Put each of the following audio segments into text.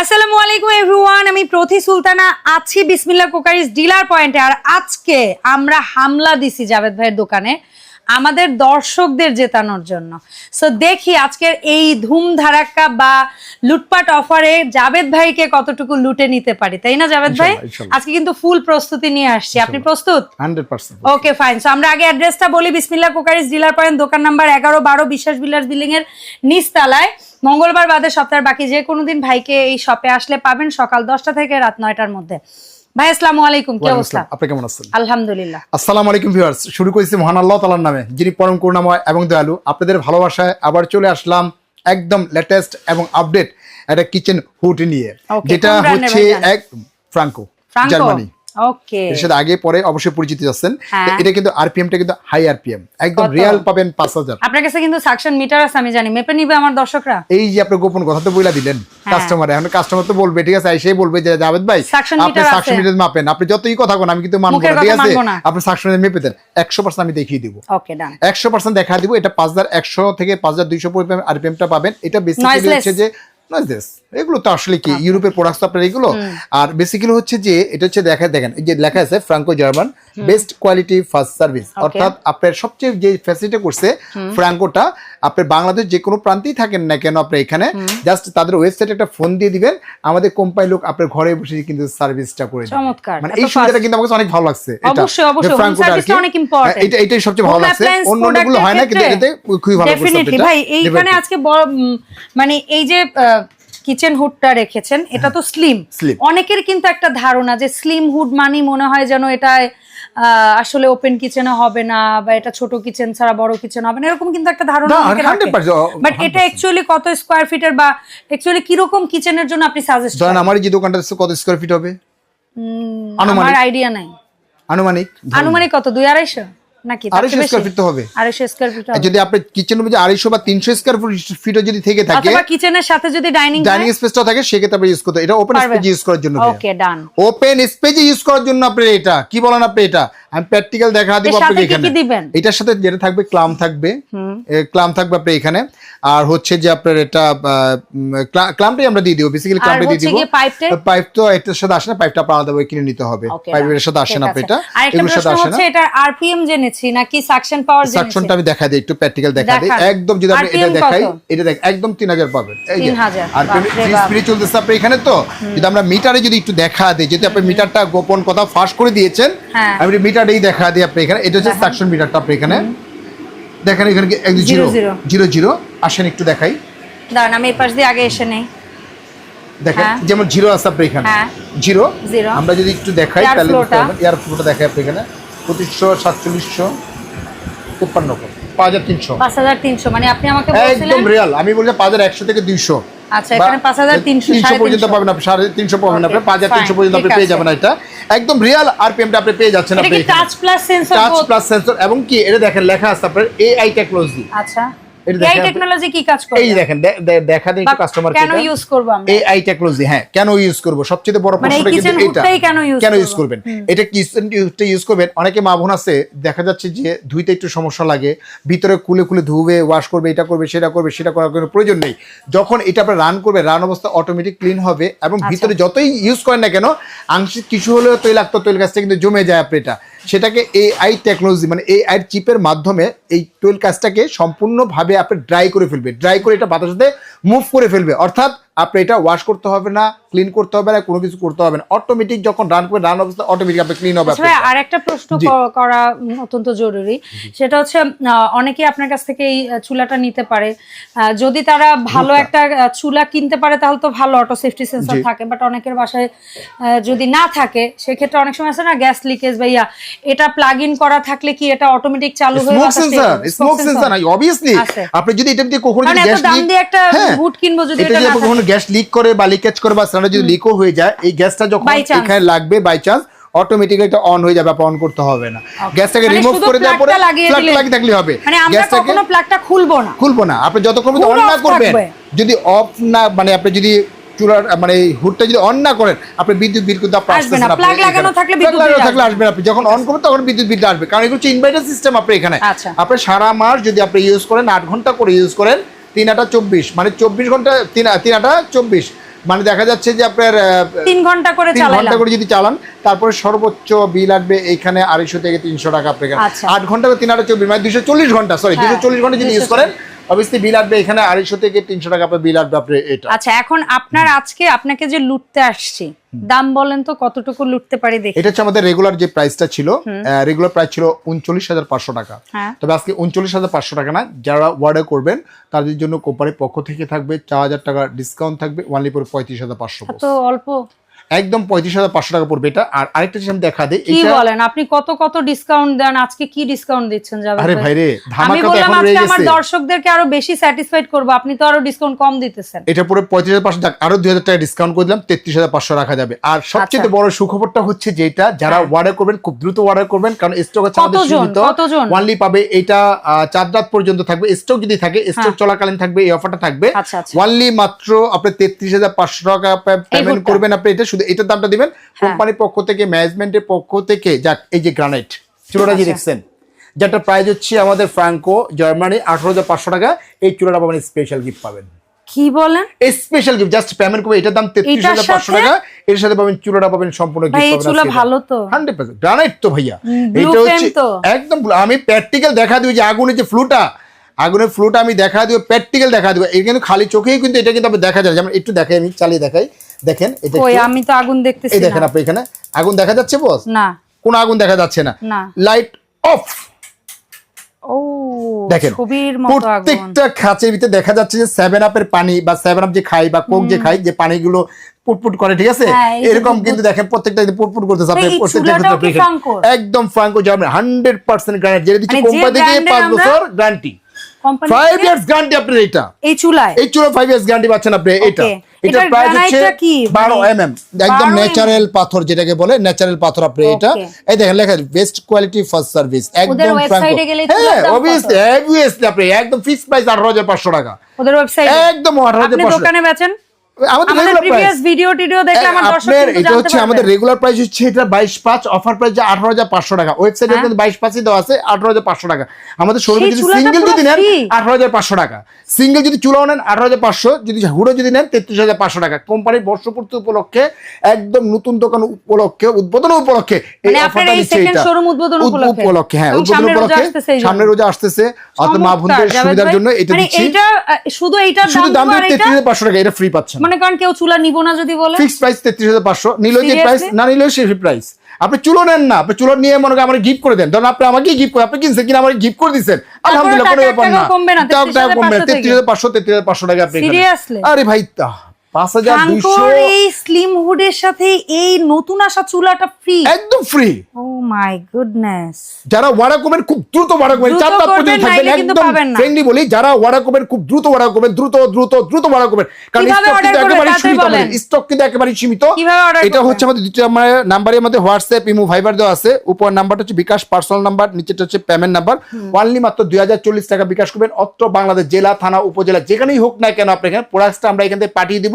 আসসালামু আলাইকুম এভরিওয়ান আমি প্রতি সুলতানা আছি বিসমিল্লা কোকারিস ডিলার পয়েন্টে। আর আজকে আমরা হামলা দিছি জাভেদ ভাইয়ের দোকানে। আমাদের দর্শকদের জেতানোর জন্য। সো দেখি আজকের এই ধুম ধারাক্কা বা লুটপাট অফারে জাভেদ ভাইকে কতটুকু লুটে নিতে পারি তাই না জাবেদ ভাই। আজকে কিন্তু ফুল প্রস্তুতি নিয়ে আসছি। আপনি প্রস্তুত? ওকে ফাইন সো আমরা আগে অ্যাড্রেসটা বলি। বিসমিল্লা কুকারিস ডিলার পয়েন্ট দোকান নাম্বার এগারো বারো বিশ্বাস বিলাস বিল্ডিং এর নিচতলায়। মঙ্গলবার বাদে সপ্তাহের বাকি যে কোনো দিন ভাইকে এই শপে আসলে পাবেন সকাল দশটা থেকে রাত নয়টার মধ্যে। ভাই আসসালামু আলাইকুম কি অবস্থা? আপনি কেমন আছেন? আলহামদুলিল্লাহ। আসসালামু আলাইকুম ভিউয়ার্স। শুরু করেছি মহান আল্লাহ তাআলার নামে যিনি পরম করুণাময় এবং দয়ালু। আপনাদের ভালোবাসায় আবার চলে আসলাম একদম লেটেস্ট এবং আপডেট একটা কিচেন হুড নিয়ে যেটা হচ্ছে এক ফ্রাঙ্কো জার্মানি। ওকে এর সাথে আগে পরে অবশ্যই পরিচিত আছেন। হ্যাঁ। এটা কিন্তু আরপিএমটা কিন্তু হাই আরপিএম। একদম? রিয়াল পাবেন পাঁচ হাজার। আপনার কাছে কিন্তু সাকশন মিটার আছে আমি জানি। মেপে নিবে আমার দর্শকরা। এই যে আপনি গোপন কথা তো বইলা দিলেন হ্যাঁ। কাস্টমার এখন কাস্টমার তো বলবে ঠিক আছে সেই বলবে যে জাভেদ ভাই আপনি সাকশন মিটার মাপেন। আপনি যতই কথা কোন আমি কিন্তু মানবো না ঠিক আছে? আপনি সাকশন মিটার মেপে দেন। একশো পার্সেন্ট আমি দেখিয়ে দিব। ওকে ডান একশো পার্সেন্ট দেখা দিব এটা পাঁচ হাজার একশো থেকে পাঁচ হাজার দুইশো আরপিএমটা পাবেন। এটা বেসিক্যালি। হচ্ছে যে এগুলো তো আসলে কি ইউরোপের প্রোডাক্টস আপনার এগুলো। আর বেসিক্যালি হচ্ছে যে এটা হচ্ছে দেখা দেখেন এই যে লেখা আছে Franco German best quality first service অর্থাৎ আপনার সবচেয়ে যে ফ্যাসিলিটি করছে ফ্রাঙ্কোটা আপনি বাংলাদেশ যে কোনো প্রান্তেই থাকেন না কেন আপনি এখানে জাস্ট তাদের ওয়েবসাইটে একটা ফোন দিয়ে দিবেন আমাদের কোম্পানি লোক আপনার ঘরে বসে কিন্তু সার্ভিসটা করে। চমৎকার, মানে এই সুবিধাটা কিন্তু আমার অনেক ভালো লাগছে এটা। অবশ্যই, অবশ্যই, ফ্রাঙ্কোটা অনেক। হ্যাঁ, এটা এটাই সবচেয়ে ভালো লাগছে। অন্য অন্যগুলো হয় না কিন্তু এটাতে খুবই ভালো ডেফিনেটলি ভাই এইখানে আজকে মানে এই যে কিচেন হুডটা রেখেছেন এটা তো স্লিম। অনেকের কিন্তু একটা ধারণা যে স্লিম হুড মানে মনে হয় যেন এটা আসলে ওপেন কিচেনে হবে না বা এটা ছোট কিচেন ছাড়া বড় কিচেন হবে না এরকম কিন্তু একটা ধারণা না, অনেকের রাখে। 100% বাট এটা অ্যাকচুয়ালি কত স্কোয়ার ফিটের বা অ্যাকচুয়ালি কীরকম কিচেনের জন্য আপনি সাজেস্ট করেন? আমার যে দোকানটা আছে কত স্কোয়ার ফিট হবে? আমার। আইডিয়া নাই। আনুমানিক আনুমানিক কত? দুই আড়াইশো? নাকি? আড়াইশো স্কোয়ার ফিট তো হবে। আড়াইশো স্কোয়ার ফিট যদি আপনার কিচেন রুমে আড়াইশো বা তিনশো স্কোয়ার ফিটও যদি থেকে থাকে অথবা কিচেনের সাথে যদি ডাইনিং ডাইনিং স্পেসটাও থাকে সেক্ষেত্রে আপনি ইউজ করতে এটা ওপেন স্পেস ইউজ করার জন্য okay done open space use করার জন্য আপনি এটা। কি বলেন আপনি এটা? আমি প্র্যাকটিক্যাল দেখা দিব আপনাকে কি কি এখানে। এটার সাথে যেটা থাকবে ক্লাম থাকবে। ক্লাম থাকবে আপনি এখানে। আর হচ্ছে যে আপনার এটা ক্লামটাই আমরা দিয়ে দিব বেসিক্যালি আর ক্লামটা দিয়ে দিব? পাইপ তো এটার সাথে আসে না পাইপটা আপনার আলাদা কিনে নিতে হবে। পাইপের সাথে আসে না। এটা এগুলোর সাথে আসে না। এটা আরপিএম জেনেছি নাকি সাকশন পাওয়ার জেনেছি সাকশনটা আমি দেখা দিই একটু প্র্যাকটিক্যাল দেখা দিই। একদম যদি আপনি এটা দেখাই এটা দেখ একদম তিন হাজার পাবেন। এই যে 3000 আর। স্পিড চলতেছে আপনি এখানে তো। যদি আমরা মিটারে যদি একটু দেখা দিই যদি আপনি মিটারটা গোপন কথা ফাঁস করে দিয়েছেন হ্যাঁ। আমি মিটারটাই দেখা দিই আপনি এখানে এটা হচ্ছে সাকশন মিটারটা আপনি এখানে। দেখেন এখানে জিরো, জিরো জিরো। আসেন একটু দেখাই। দাঁড়ান আমি এই পাশ দিয়ে আগে এসে নেই। দেখেন হ্যাঁ। যেমন জিরো আছে আপনি এখানে। হ্যাঁ। জিরো। আমরা যদি একটু দেখাই তাহলে। এয়ার ফ্লোটা দেখাই আপনি এখানে। পঁচিশশো সাতচল্লিশশো তিপ্পান্ন পাঁচ হাজার তিনশো। পাঁচ হাজার তিনশো। মানে আপনি আমাকে একদম রিয়াল আমি বলছি পাঁচ হাজার একশো থেকে দুইশো। আচ্ছা, এখানে 5300, তিনশো সাড়ে পর্যন্ত পাবেন আপনি সাড়ে তিনশো পাবেন আপনি। পাঁচ হাজার তিনশো fine, পর্যন্ত আপনি পেয়ে যাবেন এটা। একদম রিয়াল আরপিএমটা আপনি পেয়ে যাচ্ছেন আপনি touch plus sensor touch plus sensor এবং কি এটা দেখেন লেখা আছে আপনার এআই টেকনোলজি আচ্ছা। এই টেকনোলজি কি কাজ করে? এই দেখেন দেখা দিন একটু কাস্টমার কেন ইউজ করব আমরা? এআই টেকনোলজি হ্যাঁ কেন ইউজ করব? সবচেয়ে বড় মানে প্রশ্নটা কিন্তু এটা। কেন use কেন ইউজ করবেন? এটা কিচেনটা ইউজ করবেন? অনেকে মা বোন আছে দেখা যাচ্ছে যে ধুইতে একটু সমস্যা লাগে ভিতরে খুলে খুলে ধুবে ওয়াশ করবে এটা করবে সেটা করবে সেটা করার কোনো প্রয়োজন নেই। যখন এটা আপনি রান করবে রান অবস্থা অটোমেটিক ক্লিন হবে এবং আচ্ছা। ভিতরে যতই ইউজ করেন না কেন আংশিক কিছু হলেও তৈলাক্ত তৈল গাছটা কিন্তু জমে যায় আপনি এটা। সেটাকে এআই টেকনোলজি মানে এআই চিপের মাধ্যমে এই তৈল কাজটাকে সম্পূর্ণভাবে আপনি ড্রাই করে ফেলবে। ড্রাই করে এটা বাতাস সাথে মুভ করে ফেলবে। অর্থাৎ আপনি এটা ওয়াশ করতে হবে না ক্লিন করতে হবে না কোনো কিছু করতে হবে না। অটোমেটিক যখন রান করে রান অবস্থা অটোমেটিক আপনি ক্লিন হবে আচ্ছা আর একটা প্রশ্ন করা অত্যন্ত জরুরি সেটা হচ্ছে আহ, অনেকে আপনার কাছ থেকে এই চুলাটা নিতে পারে। যদি তারা ভালো একটা চুলা কিনতে পারে তাহলে তো ভালো অটো সেফটি সেন্সর থাকে। বাট অনেকের বাসায় যদি না থাকে সেক্ষেত্রে অনেক সময় আছে না গ্যাস লিকেজ বা ইয়া। এটা প্লাগ ইন করা থাকলে কি এটা অটোমেটিক চালু হয়ে স্মোক সেন্সর স্মোক? সেন্সর নাই অবভিয়াসলি আপনি যদি এটা দিয়ে কখনো গ্যাস লিক দিয়ে একটা হ্যাঁ। হুড কিনবো যদি এটা না গ্যাস লিক করে বা লিকেজ করে বা সিলিন্ডার যদি লিকও হয়ে যায় এই গ্যাসটা যখন এখানে লাগবে বাই চান্স অটোমেটিক এটা অন হয়ে যাবে অন করতে হবে না। গ্যাসটাকে মানে রিমুভ করে দেওয়ার পরে plug-টা লাগিয়ে plug দিলে- লাগিয়ে থাকলে হবে। মানে গ্যাসটাকে কখনো প্লাগটা খুলবো না। খুলবো না। আপনি যতক্ষণ অন না করবেন যদি অফ না মানে আপনি যদি চুলার মানে হুডটা যদি অন না করেন আপনি বিদ্যুৎ বিল কিন্তু আপনি আসবে না। না। আপনি লাগানো থাকলে বিদ্যুৎ লাগানো থাকলে আসবে। আপনি যখন অন করবেন তখন বিদ্যুৎ বিলটা আসবে। কারণ এগুলো হচ্ছে ইনভার্টার সিস্টেম আপনি এখানে। আচ্ছা। আপনি সারা মাস যদি আপনি ইউজ করেন আট ঘণ্টা করে ইউজ করেন তিন আটা চব্বিশ। মানে চব্বিশ ঘণ্টা তিন তিন আটা চব্বিশ। মানে দেখা যাচ্ছে যে আপনার তিন ঘণ্টা করে তিন ঘণ্টা করে যদি চালান তারপরে সর্বোচ্চ বিল আসবে এইখানে আড়াইশো থেকে তিনশো টাকা আপনার আচ্ছা। আট ঘণ্টা তিন আড়াই চব্বিশ মানে দুশো চল্লিশ ঘণ্টা সরি হ্যাঁ, দুশো চল্লিশ ঘণ্টা যদি ইউজ করেন অবভিয়াসলি বিল আসবে এখানে আড়াইশো থেকে তিনশো টাকা আপনার বিল আসবে আপনার এটা। আচ্ছা এখন আপনার আজকে আপনাকে যে লুটতে আসছি দাম বলেন তো কতটুকু লুটতে পারি দেখি। এটা হচ্ছে আমাদের রেগুলার যে প্রাইসটা ছিল রেগুলার প্রাইস ছিল উনচল্লিশ হাজার পাঁচশো টাকা। হ্যাঁ। তবে আজকে উনচল্লিশ হাজার পাঁচশো টাকা না যারা অর্ডার করবেন তাদের জন্য কোম্পানির পক্ষ থেকে থাকবে চার হাজার টাকা ডিসকাউন্ট থাকবে ওয়ানলি পরে পঁয়ত্রিশ হাজার পাঁচশো তো অল্প। একদম পঁয়ত্রিশ হাজার পাঁচশো টাকা পড়বে এটা। আর আরেকটা জিনিস আমি দেখা দিই কি বলেন আপনি কত কত ডিসকাউন্ট দেন? আজকে কি ডিসকাউন্ট দিচ্ছেন যাবেন আরে ভাই? রে আমি বললাম আজকে আমার দর্শকদেরকে আরও বেশি স্যাটিসফাইড করব। আপনি তো আরও ডিসকাউন্ট কম দিতেছেন। এটা পুরো পঁয়ত্রিশ হাজার পাঁচশো টাকা আরও দুই হাজার টাকা ডিসকাউন্ট করে দিলাম তেত্রিশ হাজার পাঁচশো রাখা যাবে। আর সবচেয়ে আচ্ছা। বড় সুখবরটা হচ্ছে যেটা যারা অর্ডার করবেন খুব দ্রুত অর্ডার করবেন কারণ স্টক হচ্ছে আমাদের? ওয়ানলি পাবে এটা চার রাত পর্যন্ত থাকবে। স্টক যদি থাকে স্টক চলাকালীন থাকবে এই অফারটা থাকবে। হ্যাঁ। আচ্ছা, আচ্ছা। ওয়ানলি মাত্র আপনি তেত্রিশ হাজার পাঁচশো টাকা পেমেন্ট করবেন আপনি এটা শুধু এটার দামটা দিবেন। হ্যাঁ। কোম্পানির পক্ষ থেকে ম্যানেজমেন্টের পক্ষ থেকে যাক এই যে গ্রানাইট চুলোটা যে। দেখছেন। যেটা প্রাইস হচ্ছে আমাদের ফ্রাঙ্কো জার্মানি আঠারো হাজার পাঁচশো টাকা। এই চুলাটা পাবেন স্পেশাল গিফট পাবেন। কি বলেন? স্পেশাল গিফট জাস্ট পেমেন্ট করবে এটার দাম তেত্রিশ হাজার পাঁচশো টাকা। এর সাথে পাবেন চুলাটা পাবেন সম্পূর্ণ ভালো তো। হান্ড্রেড পার্সেন্ট গ্রানাইট তো ভাইয়া। এটা হচ্ছে একদম আমি প্র্যাকটিক্যাল দেখা দিই যে আগুনের যে ফ্লুটা আগুনের ফ্লুটা আমি দেখা দিব প্র্যাকটিক্যাল দেখা দিব। এই কিন্তু খালি চোখেই কিন্তু এটা কিন্তু দেখা যায় যেমন একটু দেখাই আমি চালিয়ে দেখাই। দেখেন এটা একটু- আমি তো আগুন দেখতেছি এই দেখেন আপনি এখানে আগুন দেখা যাচ্ছে বস? না। কোনো আগুন দেখা যাচ্ছে না। লাইট অফ ও দেখেন প্রত্যেকটা খাঁচের ভিতরে দেখা যাচ্ছে যে সেভেন আপের পানি বা সেভেন আপ যে খাই বা কোক যে খাই যে পানিগুলো পুটপুট করে ঠিক আছে? হ্যাঁ, এরকম কিন্তু দেখেন প্রত্যেকটা পুটপুট করতেছে আপনি? একদম ফ্রাঙ্কো হান্ড্রেড পার্সেন্ট গ্যারান্টি যেটা দিচ্ছে কোম্পানি থেকে পাঁচ বছর guarantee company five years guarantee আপনার এটা এই চুলায়। এই চুলো ফাইভ ইয়ার্স গ্যারান্টি পাচ্ছেন আপনি এটা এটা প্রাইস হচ্ছে গ্রানাইটটা কি? বারো মানে এম একদম ন্যাচারাল পাথর যেটাকে বলে ন্যাচারাল পাথর আপনি এটা Okay. এই দেখেন লেখা বেস্ট কোয়ালিটি ফার্স্ট সার্ভিস একদম গেলে হ্যাঁ আপনি একদম প্রাইস টাকা। ওদের ওয়েবসাইট একদম আঠারো আপনি দোকানে বেচেন? আমাদের আমাদের রেগুলার প্রাইস ভিডিও টিডিও দেখলে আমার দর্শক এটা হচ্ছে আমাদের রেগুলার প্রাইস হচ্ছে এটা বাইশ পাঁচ অফার প্রাইস যে আঠারো টাকা। ওয়েবসাইটে। কিন্তু বাইশ পাঁচই দেওয়া আছে আঠারো হাজার পাঁচশো টাকা। আমাদের শোরুমে যদি সিঙ্গেল যদি নেন টাকা। সিঙ্গেল যদি চুলাও নেন আঠারো হাজার পাঁচশো। যদি হুড়ো যদি নেন তেত্রিশ হাজার পাঁচশো টাকা। কোম্পানির বর্ষপূর্তি উপলক্ষে একদম নতুন দোকান উপলক্ষে উদ্বোধন উপলক্ষে এই মানে অফারটা দিচ্ছে এটা। showroom উদ্বোধন উপলক্ষে? হ্যাঁ উদ্বোধন সামনে রোজা উপলক্ষে সামনে রোজা আসতেছে। অত মা বোনদের সুবিধার জন্য এটা মানে দিচ্ছি। এইটা শুধু এইটার দাম এটা পাঁচশো টাকা এটা ফ্রি পাচ্ছেন। মনে কারণ কেউ চুলা নিব না যদি বলে। ফিক্সড প্রাইস তেত্রিশ হাজার পাঁচশো। নিলেও যে প্রাইস না নিলেও সেই প্রাইস আপনি চুলো নেন না আপনি চুলো নিয়ে মনে করে আমার গিফট করে দেন। ধরুন আপনি আমাকে গিফট করে আপনি কিনছেন কিনা আমাকে গিফট করে দিবেন আলহামদুলিল্লাহ কোনো ব্যাপার না। টাকা কমবে না, টাকা- টাকা কমবে 33,500 তেত্রিশ হাজার পাঁচশো তেত্রিশ হাজার পাঁচশো টাকা আপনি সিরিয়াসলি আরে ভাই তা। পাঁচ হাজার এই স্লিম হুডের সাথে এই নতুন আসা চুলাটা ফ্রি একদম ফ্রি ও মাই গুডনেস যারা খুব দ্রুত ওয়ারা চার রাত পর্যন্ত থাকবেন একদম ফ্রেন্ডলি বলি যারা খুব দ্রুত দ্রুত দ্রুত দ্রুত কারণ স্টক কিন্তু? একেবারে সীমিত বলেন। স্টক কিন্তু একেবারে সীমিত। এটা হচ্ছে আমাদের নাম্বারে হোয়াটসঅ্যাপ ইমো ভাইবার দেওয়া আছে। উপর নাম্বারটা হচ্ছে বিকাশ পার্সোনাল নাম্বার নিচেটা হচ্ছে পেমেন্ট নাম্বার অনলি মাত্র দুই হাজার চল্লিশ টাকা বিকাশ করবেন। অত্র বাংলাদেশ জেলা থানা উপজেলা যেখানেই হোক না কেন আপনি এখানে প্রোডাক্টটা আমরা এখান থেকে পাঠিয়ে দিব।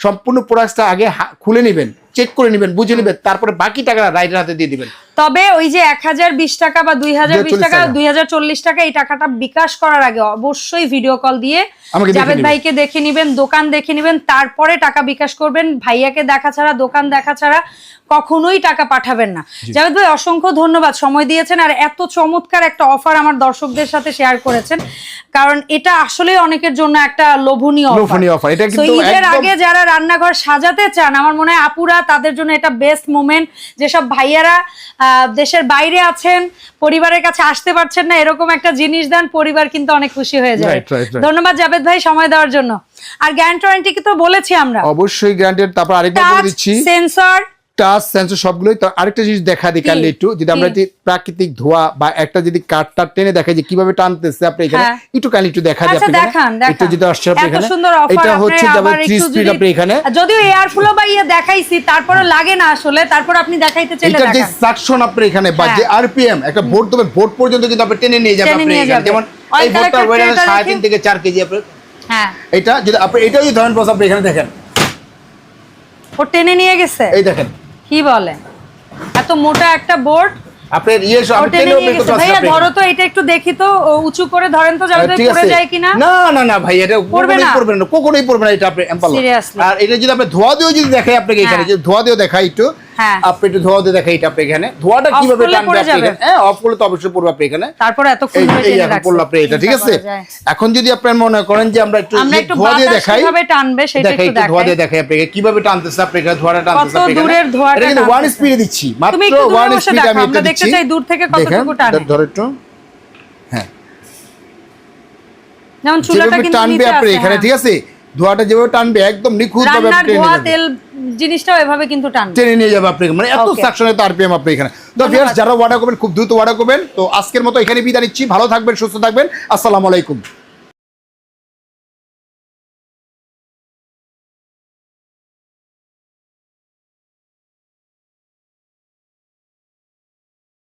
সম্পূর্ণ প্রোডাক্টটা আগে খুলে নেবেন চেক করে নেবেন বুঝে নেবেন তারপরে বাকি টাকাটা রাইটের হাতে দিয়ে দিবেন। তবে ওই যে এক হাজার বিশ টাকা বা দুই হাজার বিশ টাকা। দুই হাজার চল্লিশ টাকা এই টাকাটা বিকাশ করার আগে অবশ্যই ভিডিও কল দিয়ে জাভেদ ভাইকে দেখে নিবেন দোকান দেখে নিবেন তারপরে টাকা বিকাশ করবেন। ভাইয়াকে দেখা ছাড়া দোকান দেখা ছাড়া কখনোই টাকা পাঠাবেন না। জাভেদ ভাই অসংখ্য ধন্যবাদ। সময় দিয়েছেন আর এত চমৎকার একটা অফার আমার দর্শকদের সাথে শেয়ার করেছেন। কারণ এটা আসলে অনেকের জন্য একটা লোভনীয় কিন্তু ঈদের আগে যারা রান্নাঘর সাজাতে চান আমার মনে হয় আপুরা তাদের জন্য এটা বেস্ট মোমেন্ট যেসব ভাইয়ারা দেশের বাইরে আছেন পরিবারের কাছে আসতে পারছেন না এরকম একটা জিনিস দেন পরিবার কিন্তু অনেক খুশি হয়ে right. ধন্যবাদ জাবেদ ভাই সময় দেওয়ার জন্য। আর গ্যারান্টি ওয়ারেন্টি কি তো বলেছি আমরা? অবশ্যই গ্যারান্টি তারপর আরেকবার বলে দিচ্ছি। সেন্সর টাচ সেন্সর সবগুলোই তো আরেকটা জিনিস দেখা দিই কি? একটু যদি আমরা যদি প্রাকৃতিক ধোয়া বা একটা যদি কাঠটা টেনে দেখা যে কীভাবে টানতেছে আপনি এখানে হ্যাঁ। একটু কাইন্ডলি একটু দেখা দিই আচ্ছা আপনি একটু যদি আসছে আপনি এখানে এটা হচ্ছে যাবে থ্রি স্পিড আপনি এখানে। যদিও এয়ার ফ্লো বা ইয়ে দেখাইছি তারপরে লাগে না আসলে তারপর আপনি দেখাইতে চাইলে এটার যে সাকশন আপনি এখানে বা হ্যাঁ। যে আরপিএম একটা বোর্ড দেবেন বোর্ড পর্যন্ত কিন্তু আপনি টেনে নিয়ে যাবেন আপনি। যেমন এই collector ওয়েট সাড়ে তিন থেকে চার কেজি আপনি হ্যাঁ। এটা যদি আপনি এটাও যদি ধরেন বস আপনি এখানে দেখেন। ও টেনে নিয়ে গেছে? এই দেখেন। কি বলে? এত মোটা একটা বোর্ড? আপনার ইয়ে ভাইয়া ধরো তো এটা একটু দেখি তো উঁচু করে ধরেন তো ঠিক পড়ে যায় কিনা? না না না ভাই এটা পড়বে না? পড়বে না। কোকোনই পড়বে না এটা আপনি এম্পালো আর এটা যদি আপনি ধোয়া দিয়েও যদি দেখাই আপনাকে এখানে হ্যাঁ। যে ধোয়া দিয়েও দেখাই একটু। আপনি একটু ধোয়া দিয়ে দেখাই এটা আপনি এখানে। ধোয়াটা কীভাবে টানবে আপনি এখানে? হ্যাঁ অফ করলে তো অবশ্যই পড়বে আপনি এখানে। তারপর এতক্ষণ এই ধরে এই টেনে এখন পড়ল আপনি এটা ঠিক আছে? এখন যদি আপনার মনে করেন যে আমরা একটু ধোয়া দিয়ে দেখাই কীভাবে টানবে সেটা একটু একটু ধোয়া দিয়ে দেখাই আপনাকে। কীভাবে টানতেছে আপনি এখানে ধোয়াটা টানতেছে কত আপনি দূরের ধোঁয়াটা এটা কিন্তু ওয়ান স্পিডে দিচ্ছি মাত্র দূরে ওয়ান বসে স্পিড দেখো, আমি এটা দেখতে চাই দূর থেকে কতটুকু টানে। ধরো একটু। হ্যাঁ। যেমন চুলাটা কিন্তু টানবে আপনি এখানে হ্যাঁ। ঠিক আছে? ধোয়াটা যেভাবে টানবে একদম নিখুঁত ভাবে ধোয়া। তেল জিনিসটাও এভাবে কিন্তু টানবে। টেনে নিয়ে যাবে আপনাকে মানে এত. সাকশনে তো আরপিএম আপনি এখানে। তো ভিউয়ার্স যারা ওয়াডা করবেন খুব দ্রুত ওয়াডা করবেন। তো আজকের মতো এখানে বিদায় নিচ্ছি। ভালো থাকবেন সুস্থ থাকবেন। আসসালামু আলাইকুম।